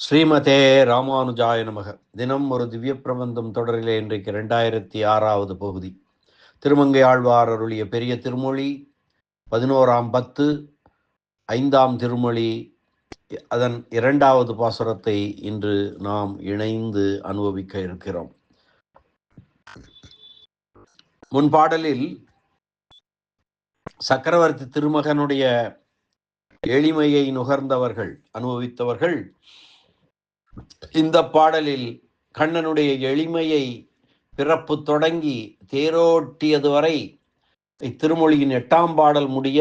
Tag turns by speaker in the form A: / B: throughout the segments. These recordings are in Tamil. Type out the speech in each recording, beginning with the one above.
A: ஸ்ரீமதே ராமானுஜாய நமக. தினம் ஒரு திவ்ய பிரபந்தம் தொடரிலே இன்றைக்கு ரெண்டாயிரத்தி ஆறாவது பகுதி. திருமங்கை ஆழ்வார் அருளிய பெரிய திருமொழி பதினோராம் பத்து ஐந்தாம் திருமொழி அதன் இரண்டாவது பாசுரத்தை இன்று நாம் இணைந்து அனுபவிக்க இருக்கிறோம். முன்பாடலில் சக்கரவர்த்தி திருமகனுடைய எளிமையை நுகர்ந்தவர்கள் அனுபவித்தவர்கள் இந்த பாடலில் கண்ணனுடைய எளிமையை பிறப்பு தொடங்கி தேரோட்டியது வரை இத்திருமொழியின் எட்டாம் பாடல் முடிய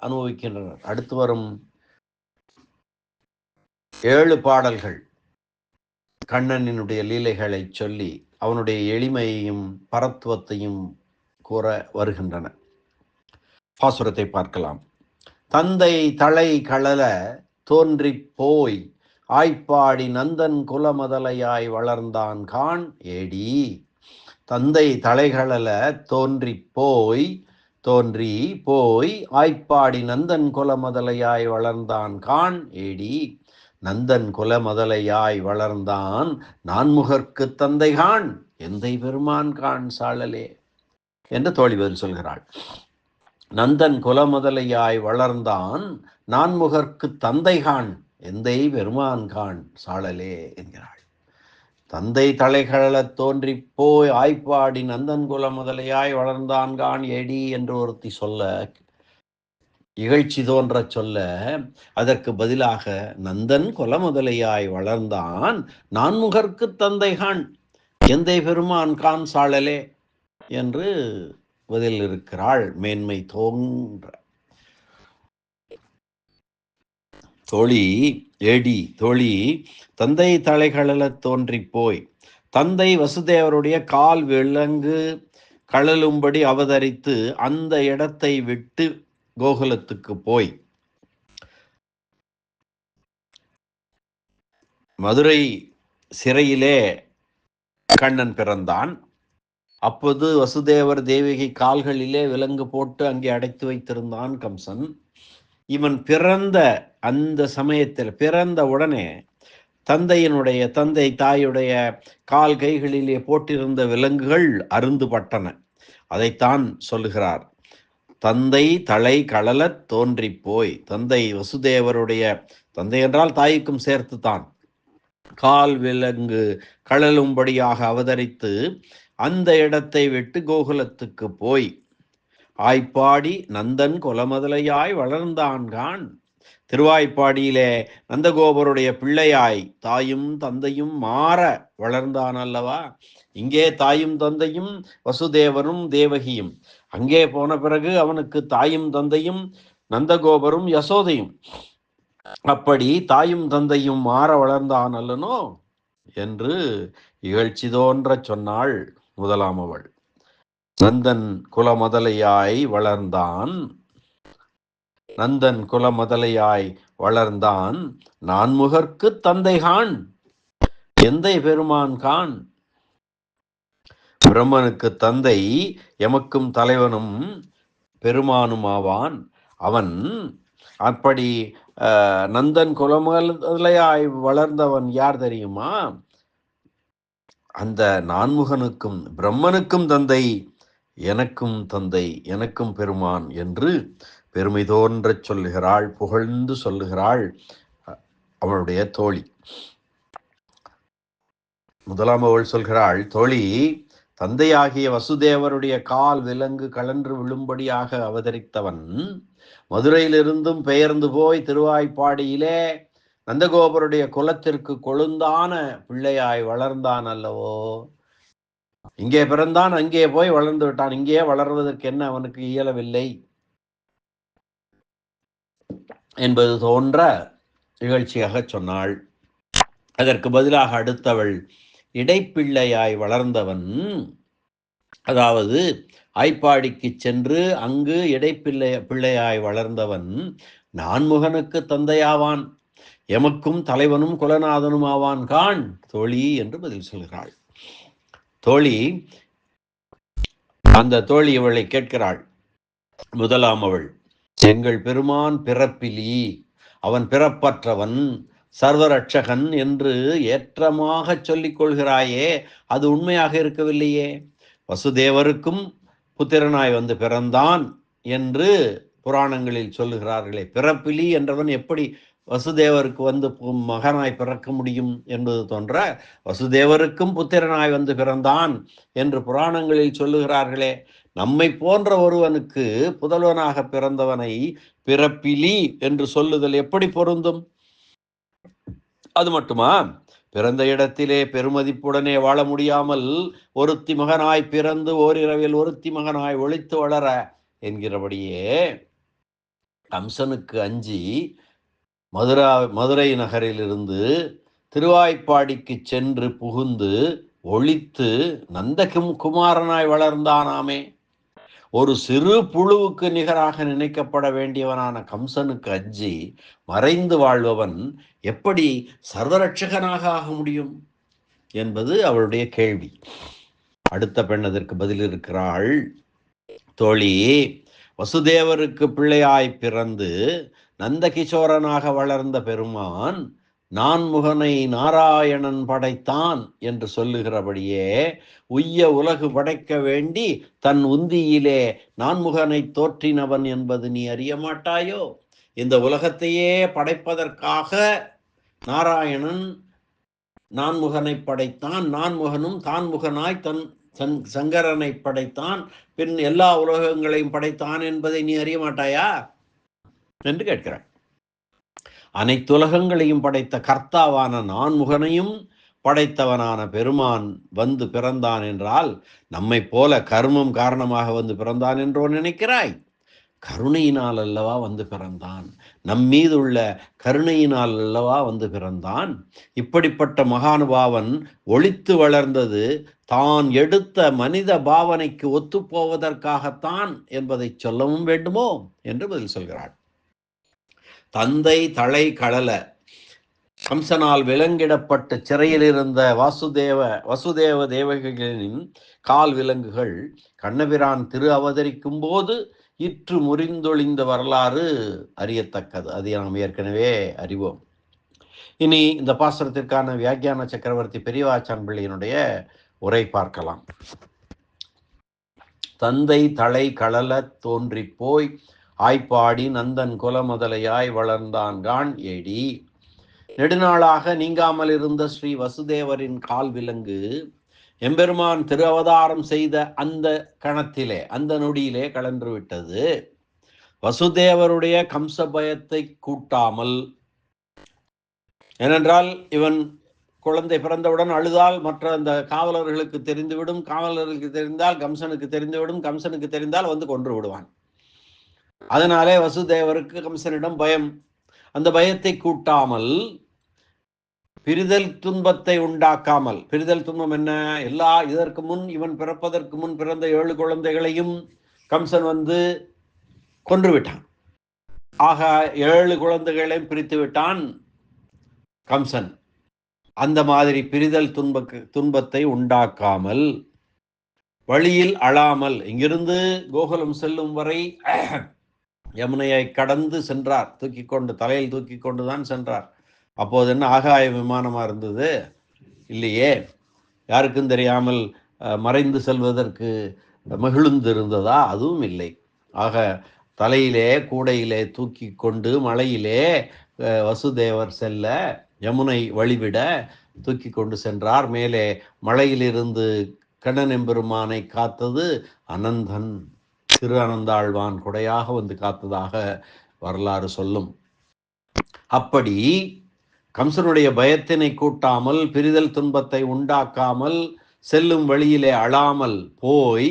A: அனுபவிக்கின்றனர். அடுத்து வரும் ஏழு பாடல்கள் கண்ணனினுடைய லீலைகளை சொல்லி அவனுடைய எளிமையையும் பரத்துவத்தையும் கூற வருகின்றன. பாசுரத்தை பார்க்கலாம். தந்தை தலை கழல தோன்றி போய் ஆய்ப்பாடி நந்தன் குலமதலையாய் வளர்ந்தான் கான். ஏடி தந்தை தலைகளல தோன்றி போய் தோன்றி போய் ஆய்ப்பாடி நந்தன் குலமதலையாய் வளர்ந்தான் கான். ஏடி நந்தன் குலமதலையாய் வளர்ந்தான் நான்முகர்க்கு தந்தை கான். எந்தை பெருமான் கான் சாழலே? என்று தோழி பதில் சொல்கிறாள். நந்தன் குலமதலையாய் வளர்ந்தான் நான்முகர்க்கு தந்தை கான். எந்தை பெருமான் கான் சாழலே என்கிறாள். தந்தை தலைகளத் தோன்றி போய் ஆய்ப்பாடி நந்தன் குல முதலையாய் வளர்ந்தான் கான் எடி என்று ஒருத்தி சொல்ல இகழ்ச்சி தோன்ற சொல்ல அதற்கு பதிலாக நந்தன் குல முதலையாய் வளர்ந்தான் நான்முகர்க்கு தந்தைகான் எந்தை பெருமான் கான் சாழலே என்று பதில் இருக்கிறாள் மேன்மை தோன்ற தோழி ஏடி தோழி தந்தை தலைகளல தோன்றி போய் தந்தை வசுதேவருடைய கால் விலங்கு கழலும்படி அவதரித்து அந்த இடத்தை விட்டு கோகுலத்துக்கு போய். மதுரை சிறையிலே கண்ணன் பிறந்தான். அப்போது வசுதேவர் தேவகி கால்களிலே விலங்கு போட்டு அங்கே அடைத்து வைத்திருந்தான் கம்சன். இவன் பிறந்த அந்த சமயத்தில் பிறந்த உடனே தந்தையினுடைய தந்தை தாயுடைய கால் கைகளிலே போட்டிருந்த விலங்குகள் அருந்து பட்டன அதைத்தான் சொல்லுகிறார். தந்தை தலை களலத் தோன்றி போய் தந்தை வசுதேவருடைய தந்தை என்றால் தாய்க்கும் சேர்த்து தான் கால் விலங்கு கழலும்படியாக அவதரித்து அந்த இடத்தை விட்டு கோகுலத்துக்கு போய் ஆய்ப்பாடி நந்தன் கொலமதலையாய் வளர்ந்தான்கான் திருவாய்ப்பாடியிலே நந்தகோபருடைய பிள்ளையாய் தாயும் தந்தையும் மாற வளர்ந்தான் அல்லவா? இங்கே தாயும் தந்தையும் வசுதேவரும் தேவகியும். அங்கே போன பிறகு அவனுக்கு தாயும் தந்தையும் நந்தகோபரும் யசோதையும். அப்படி தாயும் தந்தையும் மாற வளர்ந்தான் அல்லனோ? என்று இகழ்ச்சி தோன்ற சொன்னாள் முதலாமவள் நந்தன் குலமதலையாய் வளர்ந்தான். நந்தன் குலமதலையாய் வளர்ந்தான். நான்முகர்க்கு தந்தை கான் எந்தை பெருமான் கான் பிரம்மனுக்கு தந்தை எமக்கும் தலைவனும் பெருமானுமாவான். அவன் அப்படி நந்தன் குலமதலையாய் வளர்ந்தவன் யார் தெரியுமா? அந்த நான்முகனுக்கும் பிரம்மனுக்கும் தந்தை எனக்கும் தந்தை எனக்கும் பெருமான் என்று பெருமை தோன்றச் சொல்லுகிறாள் புகழ்ந்து சொல்லுகிறாள் அவளுடைய தோழி. முதலாம் அவள் சொல்கிறாள் தோழி தந்தையாகிய வசுதேவருடைய கால் விலங்கு கலன்று விழும்படியாக அவதரித்தவன் மதுரையிலிருந்தும் பெயர்ந்து போய் திருவாய்ப்பாடியிலே நந்தகோபருடைய குலத்திற்கு கொழுந்தான பிள்ளையாய் வளர்ந்தான் அல்லவோ? இங்கே பிறந்தான் அங்கே போய் வளர்ந்து விட்டான். இங்கே வளர்வதற்கு என்ன அவனுக்கு இயலவில்லை? என்பது தோன்ற நிகழ்ச்சியாக சொன்னாள். அதற்கு பதிலாக அடுத்தவள் இடைப்பிள்ளையாய் வளர்ந்தவன் அதாவது ஐப்பாடிக்கு சென்று அங்கு இடைப்பிள்ளை பிள்ளையாய் வளர்ந்தவன் நான்முகனுக்கு தந்தையாவான். எமக்கும் தலைவனும் குலநாதனும் ஆவான் கான் தோழி என்று பதில் சொல்கிறாள். தோழி அந்த தோழி இவளை கேட்கிறாள். முதலாம் அவள் எங்கள் பெருமான் பிறப்பிலி அவன் பிறப்பற்றவன் சர்வரட்சகன் என்று ஏற்றமாக சொல்லிக் கொள்கிறாயே அது உண்மையாக இருக்கவில்லையே. வசுதேவருக்கும் புத்திரனாய் வந்து பிறந்தான் என்று புராணங்களில் சொல்லுகிறார்களே பிறப்பிலி என்றவன் எப்படி வசுதேவருக்கு வந்து மகனாய் பிறக்க முடியும் என்பது தோன்ற வசுதேவருக்கும் புத்திரனாய் வந்து பிறந்தான் என்று புராணங்களில் சொல்லுகிறார்களே. நம்மை போன்ற ஒருவனுக்கு புதல்வனாக பிறந்தவனை பிறப்பிலி என்று சொல்லுதல் எப்படி பொருந்தும்? அது மட்டுமா? பிறந்த இடத்திலே பெருமதிப்புடனே வாழ முடியாமல் ஒருத்தி மகனாய் பிறந்து ஓரிரவில் ஒருத்தி மகனாய் ஒழித்து வளர என்கிறபடியே கம்சனுக்கு அஞ்சி மதுரா மதுரை நகரிலிருந்து திருவாய்ப்பாடிக்கு சென்று புகுந்து ஒழித்து நந்தகும் குமாரனாய் வளர்ந்தானாமே. ஒரு சிறு புழுவுக்கு நிகராக நினைக்கப்பட வேண்டியவனான கம்சனுக்கு அஞ்சி மறைந்து வாழ்பவன் எப்படி சர்வரட்சகனாக ஆக முடியும் என்பது அவளுடைய கேள்வி. அடுத்த பெண் அதற்கு பதில் இருக்கிறாள். தோழி வசுதேவருக்கு பிள்ளையாய் பிறந்து நந்தகிஷோரனாக வளர்ந்த பெருமான் நான்முகனை நாராயணன் படைத்தான் என்று சொல்லுகிறபடியே உய்ய உலகு படைக்க வேண்டி தன் உந்தியிலே நான்முகனை தோற்றினவன் என்பது நீ அறிய மாட்டாயோ? இந்த உலகத்தையே படைப்பதற்காக நாராயணன் நான்முகனை படைத்தான் நான்முகனும் தான்முகனாய் தன் சங் சங்கரனை படைத்தான் பின் எல்லா உலகங்களையும் படைத்தான் என்பதை நீ அறிய மாட்டாயா? என்று கேட்கிறார் அனைத்துலகங்களையும் படைத்த கர்த்தாவான நான்முகனையும் படைத்தவனான பெருமான் வந்து பிறந்தான் என்றால் நம்மை போல கர்மம் காரணமாக வந்து பிறந்தான் என்றோ நினைக்கிறாய்? கருணையினால் அல்லவா வந்து பிறந்தான்? நம் மீது உள்ள கருணையினால் அல்லவா வந்து பிறந்தான்? இப்படிப்பட்ட மகானுபாவன் ஒழித்து வளர்ந்தது தான் எடுத்த மனித பாவனைக்கு ஒத்துப்போவதற்காகத்தான் என்பதை சொல்லவும் வேண்டுமோ? என்று பதில் சொல்கிறாள். தந்தை தலை கடல கம்சனால் விலங்கிடப்பட்டு சிறையில் இருந்த வாசுதேவ வசுதேவ தேவகைகளின் கால் விலங்குகள் கண்ணபிரான் திரு அவதரிக்கும் போது இற்று முறிந்தொழிந்த வரலாறு அறியத்தக்கது. அது நாம் ஏற்கனவே அறிவோம். இனி இந்த பாசனத்திற்கான வியாக்கியான சக்கரவர்த்தி பெரியவாச்சான் பிள்ளையினுடைய உரை பார்க்கலாம். தந்தை தலை களல தோன்றி போய் ஆய்ப்பாடி நந்தன் குலமுதலையாய் வளர்ந்தான் கான் ஏடி நெடுநாளாக நீங்காமல் இருந்த ஸ்ரீ வசுதேவரின் கால் விலங்கு எம்பெருமான் திரு அவதாரம் செய்த அந்த கணத்திலே அந்த நொடியிலே கலன்று விட்டது. வசுதேவருடைய கம்ச பயத்தை கூட்டாமல் ஏனென்றால் இவன் குழந்தை பிறந்தவுடன் அழுதால் மற்ற அந்த காவலர்களுக்கு தெரிந்துவிடும் காவலர்களுக்கு தெரிந்தால் கம்சனுக்கு தெரிந்துவிடும் கம்சனுக்கு தெரிந்தால் வந்து கொன்று விடுவான். அதனாலே வசுதேவருக்கு கம்சனிடம் பயம். அந்த பயத்தை கூட்டாமல் பிரிதல் துன்பத்தை உண்டாக்காமல் பிரிதல் துன்பம் என்ன? எல்லா இதற்கு முன் இவன் பிறப்பதற்கு முன் பிறந்த ஏழு குழந்தைகளையும் கம்சன் வந்து கொன்று விட்டான் ஆக ஏழு குழந்தைகளையும் பிரித்து விட்டான் கம்சன். அந்த மாதிரி பிரிதல் துன்ப துன்பத்தை உண்டாக்காமல் வழியில் அழாமல் இங்கிருந்து கோகுலம் செல்லும் வரை யமுனையை கடந்து சென்றார். தூக்கி கொண்டு தலையில் தூக்கி கொண்டு தான் சென்றார். அப்போது என்ன ஆகாய விமானமாக இருந்தது? இல்லையே. யாருக்கும் தெரியாமல் மறைந்து செல்வதற்கு மகிழ்ந்து இருந்ததா அதுவும் இல்லை. ஆக தலையிலே கூடையிலே தூக்கி கொண்டு மலையிலே வசுதேவர் செல்ல யமுனை வழிவிட தூக்கி கொண்டு சென்றார். மேலே மலையிலிருந்து கண்ணன் எம்பெருமானை காத்தது அனந்தன். திரு அனந்தாழ்வான் கொடையாக வந்து காத்ததாக வரலாறு சொல்லும். அப்படி கம்சனுடைய பயத்தினை கூட்டாமல் பிரிதல் துன்பத்தை உண்டாக்காமல் செல்லும் வழியிலே அழாமல் போய்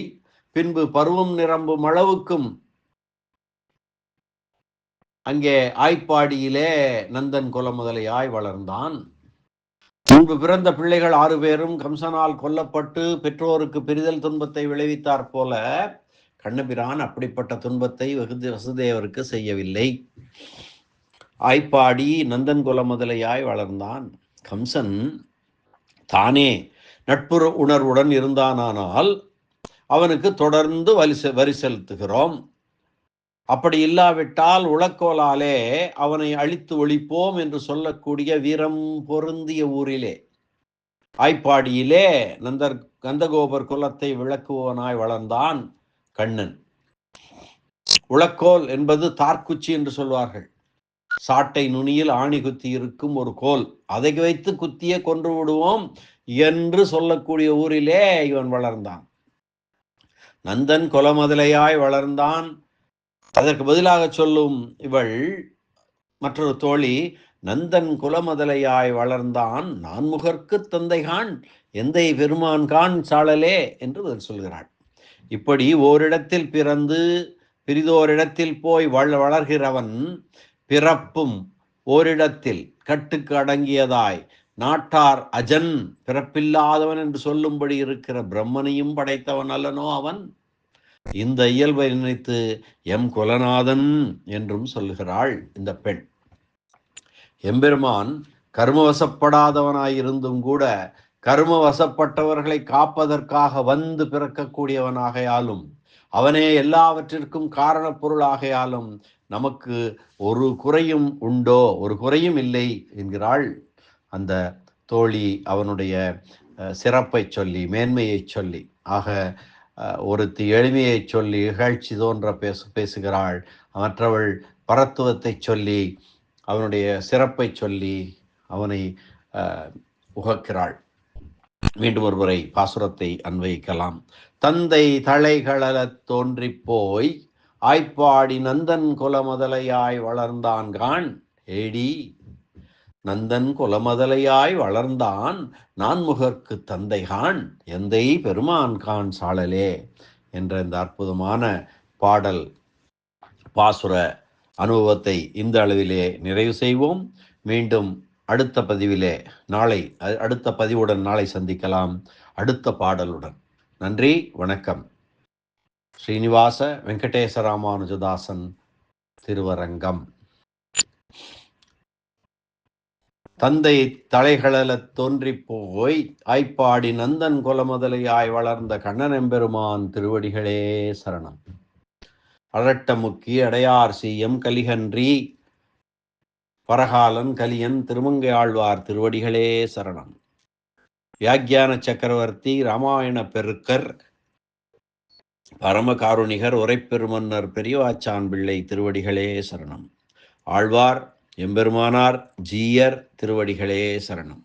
A: பின்பு பருவம் நிரம்பும் அளவுக்கும் அங்கே ஆய்ப்பாடியிலே நந்தன் குல முதலையாய் வளர்ந்தான். முன்பு பிறந்த பிள்ளைகள் ஆறு பேரும் கம்சனால் கொல்லப்பட்டு பெற்றோருக்கு பிரிதல் துன்பத்தை விளைவித்தார் போல கண்ணபிரான் அப்படிப்பட்ட துன்பத்தை வகுதி வசுதேவருக்கு செய்யவில்லை. ஆய்ப்பாடி நந்தன்குல முதலையாய் வளர்ந்தான். கம்சன் தானே நட்புற உணர்வுடன் இருந்தானானால் அவனுக்கு தொடர்ந்து வரி வரி செலுத்துகிறோம். அப்படி இல்லாவிட்டால் உளக்கோலாலே அவனை அழித்து ஒழிப்போம் என்று சொல்லக்கூடிய வீரம் பொருந்திய ஊரிலே. ஆய்ப்பாடியிலே நந்தர் கந்தகோபர் குலத்தை விளக்குவனாய் வளர்ந்தான். கண்ணன். உளக்கோல் என்பது தார்க்குச்சி என்று சொல்வார்கள். சாட்டை நுனியில் ஆணி குத்தி இருக்கும் ஒரு கோல். அதை வைத்து குத்திய கொன்று விடுவோம் என்று சொல்லக்கூடிய ஊரிலே இவன் வளர்ந்தான். நந்தன் கொலமதலையாய் வளர்ந்தான். அதற்கு பதிலாக சொல்லும் இவள் மற்றொரு தோழி நந்தன் குலமதலையாய் வளர்ந்தான். நான்முகர்க்கு தந்தைகான் எந்தை பெருமான் கான் சாழலே என்று பதில் சொல்கிறாள். இப்படி ஓரிடத்தில் பிறந்து பிரிதோரிடத்தில் போய் வள வளர்கிறவன் பிறப்பும் ஓரிடத்தில் கட்டுக்கு அடங்கியதாய். நாட்டார் அஜன் பிறப்பில்லாதவன் என்று சொல்லும்படி இருக்கிற பிரம்மனையும் படைத்தவன் அல்லனோ அவன்? இந்த இயல்பை நினைத்து எம் குலநாதன் என்றும் சொல்லுகிறாள் இந்த பெண். எம்பெருமான் கர்மவசப்படாதவனாயிருந்தும் கூட கரும வசப்பட்டவர்களை காப்பதற்காக வந்து பிறக்கக்கூடியவனாகையாலும் அவனே எல்லாவற்றிற்கும் காரணப் பொருளாகையாலும் நமக்கு ஒரு குறையும் உண்டோ? ஒரு குறையும் இல்லை என்கிறாள் அந்த தோழி அவனுடைய சிறப்பை சொல்லி மேன்மையை சொல்லி. ஆக ஒருத்தி எளிமையை சொல்லி இகழ்ச்சி தோன்ற பேசு பேசுகிறாள். மற்றவள் பரத்துவத்தை சொல்லி அவனுடைய சிறப்பை சொல்லி அவனை உகக்கிறாள். மீண்டும் ஒருமுறை பாசுரத்தை அன்வயிக்கலாம். தந்தை தலைகள தோன்றி போய் ஆய்ப்பாடி நந்தன் குலமதலையாய் வளர்ந்தான் கான். ஏடி நந்தன் குலமதலையாய் வளர்ந்தான் நான்முகர்க்கு தந்தைகான் எந்தை பெருமான் கான் சாழலே என்ற இந்த அற்புதமான பாடல் பாசுர அனுபவத்தை இந்த அளவிலே நிறைவு செய்வோம். மீண்டும் அடுத்த பதிவிலே நாளை அடுத்த பதிவுடன் நாளை சந்திக்கலாம். அடுத்த பாடலுடன். நன்றி வணக்கம். ஸ்ரீனிவாச வெங்கடேசராமானுஜதாசன் திருவரங்கம். தந்தை தலைகளல தோன்றி போய் ஆய்ப்பாடி நந்தன் குலமுதலையாய் வளர்ந்த கண்ணன் எம்பெருமான் திருவடிகளே சரணம். அழட்டமுக்கி அடையார் சி எம் கலிகன்றி பரகாலன் கலியன் திருமங்கை ஆழ்வார் திருவடிகளே சரணம். வியாக்கியான சக்கரவர்த்தி ராமாயண பெருக்கர் பரமகாருணிகர் உரைப்பெருமன்னர் பெரியவாச்சான் பிள்ளை திருவடிகளே சரணம். ஆழ்வார் எம்பெருமானார் ஜீயர் திருவடிகளே சரணம்.